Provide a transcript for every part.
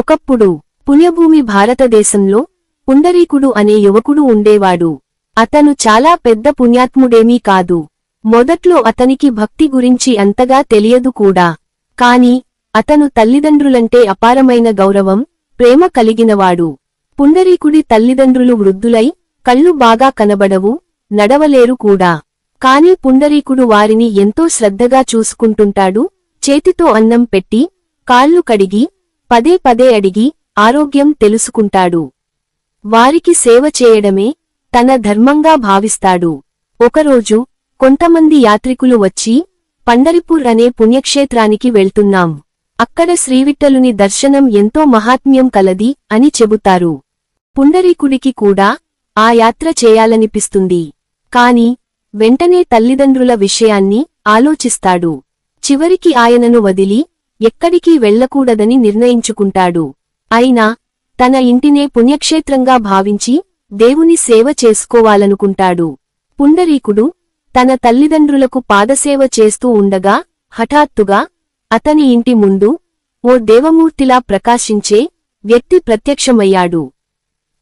ఒకప్పుడు పుణ్యభూమి భారతదేశంలో పుండరీకుడు అనే యువకుడు ఉండేవాడు. అతను చాలా పెద్ద పుణ్యాత్ముడేమీ కాదు. మొదట్లో అతనికి భక్తి గురించి అంతగా తెలియదు కూడా. కాని అతను తల్లిదండ్రులంటే అపారమైన గౌరవం ప్రేమ కలిగినవాడు. పుండరీకుడి తల్లిదండ్రులు వృద్ధులై కళ్ళు బాగా కనబడవు నడవలేరు కూడా. కాని పుండరీకుడు వారిని ఎంతో శ్రద్ధగా చూసుకుంటుంటాడు చేతితో అన్నం పెట్టి కాళ్ళు కడిగి పదే పదే అడిగి ఆరోగ్యం తెలుసుకుంటాడు. వారికి సేవ చేయడమే తన ధర్మంగా భావిస్తాడు. ఒకరోజు కొంతమంది యాత్రికులు వచ్చి పండరిపూర్ అనే పుణ్యక్షేత్రానికి వెళ్తున్నాం. అక్కడ శ్రీవిట్టలుని దర్శనం ఎంతో మహాత్మ్యం కలది అని చెబుతారు. పుండరీకుడికి కూడా ఆ యాత్ర చేయాలనిపిస్తుంది. కాని వెంటనే తల్లిదండ్రుల విషయాన్ని ఆలోచిస్తాడు. చివరికి ఆయనను వదిలి ఎక్కడికీ వెళ్ళకూడదని నిర్ణయించుకుంటాడు. అయినా తన ఇంటినే పుణ్యక్షేత్రంగా భావించి దేవుని సేవ చేసుకోవాలనుకుంటాడు. పుండరీకుడు తన తల్లిదండ్రులకు పాదసేవ చేస్తూ ఉండగా హఠాత్తుగా అతని ఇంటి ముందు ఓ దేవమూర్తిలా ప్రకాశించే వ్యక్తి ప్రత్యక్షమయ్యాడు.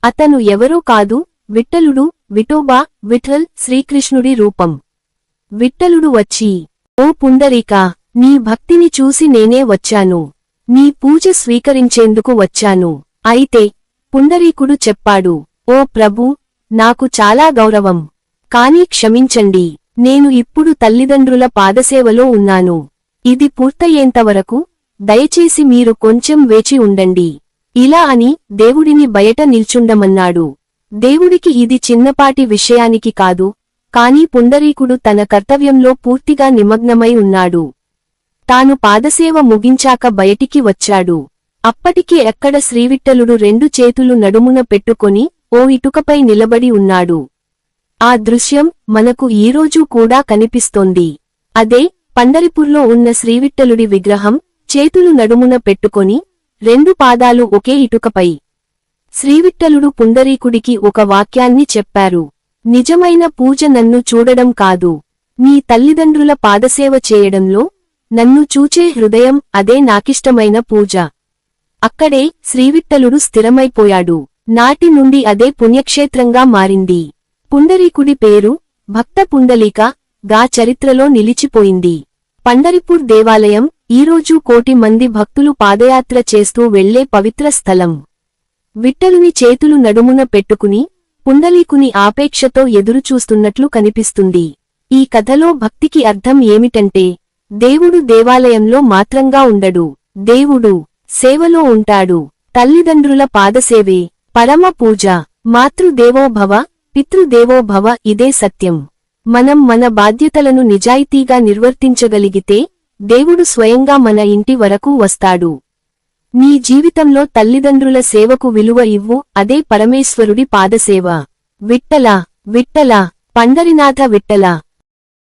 అతను ఎవరో కాదు విట్టలుడు విఠోబా విఠల్ శ్రీకృష్ణుడి రూపం. విట్టలుడు వచ్చి ఓ పుండరీకా నీ భక్తిని చూసి నేనే వచ్చాను. నీ పూజ స్వీకరించేందుకు వచ్చాను. అయితే పుండరీకుడు చెప్పాడు ఓ ప్రభు నాకు చాలా గౌరవం. కాని క్షమించండి. నేను ఇప్పుడు తల్లిదండ్రుల పాదసేవలో ఉన్నాను. ఇది పూర్తయ్యేంతవరకు దయచేసి మీరు కొంచెం వేచి ఉండండి. ఇలా అని దేవుడిని బయట నిల్చుండమన్నాడు. దేవుడికి ఇది చిన్నపాటి విషయానికి కాదు కాని పుండరీకుడు తన కర్తవ్యంలో పూర్తిగా నిమగ్నమై ఉన్నాడు. తాను పాదసేవ ముగించాక బయటికి వచ్చాడు. అప్పటికి ఎక్కడ శ్రీవిట్టలుడు రెండు చేతులు నడుమున పెట్టుకొని ఓ ఇటుకపై నిలబడి ఉన్నాడు. ఆ దృశ్యం మనకు ఈరోజూ కూడా కనిపిస్తోంది. అదే పండరిపూర్లో ఉన్న శ్రీవిట్టలుడి విగ్రహం చేతులు నడుమున పెట్టుకొని రెండు పాదాలు ఒకే ఇటుకపై. శ్రీవిట్టలుడు పుండరీకుడికి ఒక వాక్యాన్ని చెప్పారు. నిజమైన పూజ నన్ను చూడడం కాదు. నీ తల్లిదండ్రుల పాదసేవ చేయడంలో నన్ను చూచే హృదయం అదే నాకిష్టమైన పూజ. అక్కడే శ్రీవిట్టలుడు స్థిరమైపోయాడు. నాటి నుండి అదే పుణ్యక్షేత్రంగా మారింది. పుండరీకుడి పేరు భక్త పుండలీక గా చరిత్రలో నిలిచిపోయింది. పండరిపూర్ దేవాలయం ఈరోజు కోటి మంది భక్తులు పాదయాత్ర చేస్తూ వెళ్ళే పవిత్ర స్థలం. విట్టలుని చేతులు నడుమున పెట్టుకుని పుండలీకుని ఆపేక్షతో ఎదురుచూస్తున్నట్లు కనిపిస్తుంది. ఈ కథలో భక్తికి అర్థం ఏమిటంటే దేవుడు దేవాలయంలో మాత్రంగా ఉండడు. దేవుడు సేవలో ఉంటాడు. తల్లిదండ్రుల పాదసేవే. పరమ పూజ. మాతృదేవోభవ పితృదేవోభవ ఇదే సత్యం. మనం మన బాధ్యతలను నిజాయితీగా నిర్వర్తించగలిగితే దేవుడు స్వయంగా మన ఇంటి వరకు వస్తాడు. నీ జీవితంలో తల్లిదండ్రుల సేవకు విలువ ఇవ్వు. అదే పరమేశ్వరుడి పాదసేవ. విట్టల విట్టల పండరినాథ విట్టల.